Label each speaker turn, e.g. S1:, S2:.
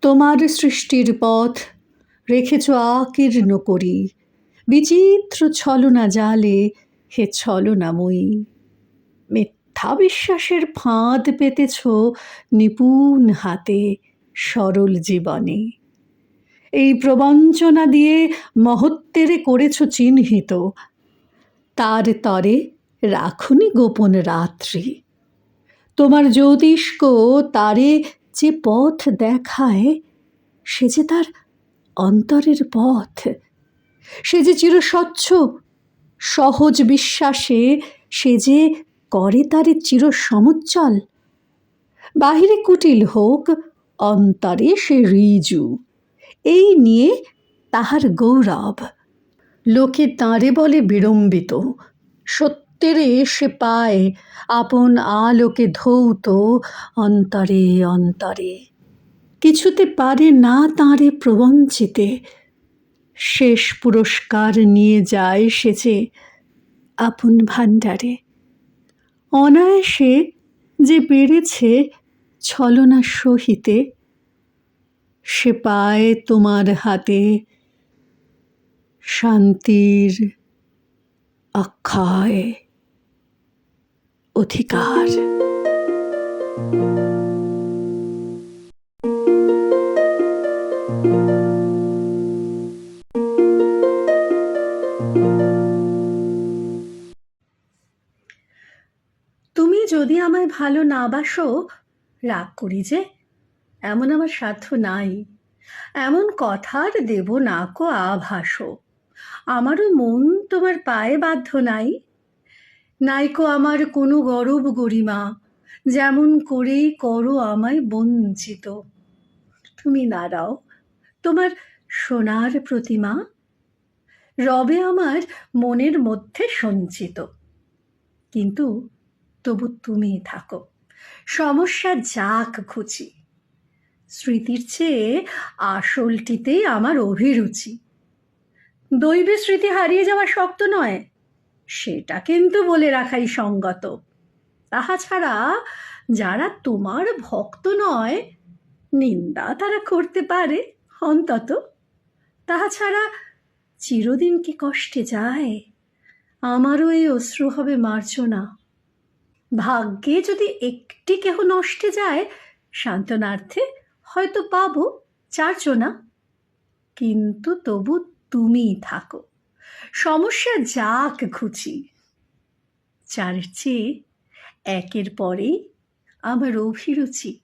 S1: তোমার সৃষ্টির পথ রেখেছ আকীর্ণ করি। বিচিত্র ছলনা জালে হে ছলনাময়ী। মিথ্যা বিশ্বাসের ফাঁদ পেতেছ নিপুণ হাতে সরল জীবনে। এই প্রবঞ্চনা দিয়ে মহত্বেরে করেছ চিহ্নিত তার তরে রাখুনি গোপন রাত্রি। তোমার জ্যোতিষ্ক তারে যে পথ দেখায়, সে যে তার অন্তরের পথ, সে যে চিরস্বচ্ছ, সহজ বিশ্বাসে, সে যে করে তারে চির সমুজ্জ্বল বাহিরে কুটিল হোক, অন্তরে সে ঋজু এই নিয়ে তাহার গৌরব। লোকে তাঁরে বলে বিড়ম্বিত। সত্যেরে সে পায়, আপন আলোকে ধৌত অন্তরে অন্তরে। কিছুতে পারে না তাঁরে প্রবঞ্চিতে। শেষ পুরস্কার নিয়ে যায় সে যে আপন ভাণ্ডারে। অনায়াসে যে বেড়েছে ছলনা সহিতে, সে পায় তোমার হাতে শান্তির অক্ষয় অধিকার। তুমি যদি আমায় ভালো না বাসো, রাগ করি যে, এমন আমার সাধ্য নাই। এমন কথার দেব না কো আভাসও। আমারও মন তোমার পায়ে বাধ্য নাই। নাইকো আমার কোনো গরব গরিমা, যেমন করেই করো আমায় বঞ্চিত। তুমি নাড়াও তোমার সোনার প্রতিমা, রবে আমার মনের মধ্যে সঞ্চিত। কিন্তু তবু তুমি থাকো, সমস্যা যাক খুঁজি। স্মৃতির চেয়ে আসলটিতেই আমার অভিরুচি। দৈবে স্মৃতি হারিয়ে যাওয়া শক্ত নয়। সেটা কিন্তু বলে রাখাই সঙ্গত। তাহা ছাড়া যারা তোমার ভক্ত নয়, নিন্দা তারা করতে পারে অন্তত। তাহা ছাড়া চিরদিন কি কষ্টে যায়? আমারও এই অশ্রু হবে মার্জনা ভাগ্যে যদি একটি কেহ নষ্টে যায়, সান্ত্বনার্থে হয়তো পাবো চারজনা কিন্তু তবু তুমি থাকো। সমস্যা যাক ঘুচি যার চেয়ে একের পরেই আমার অভিরুচি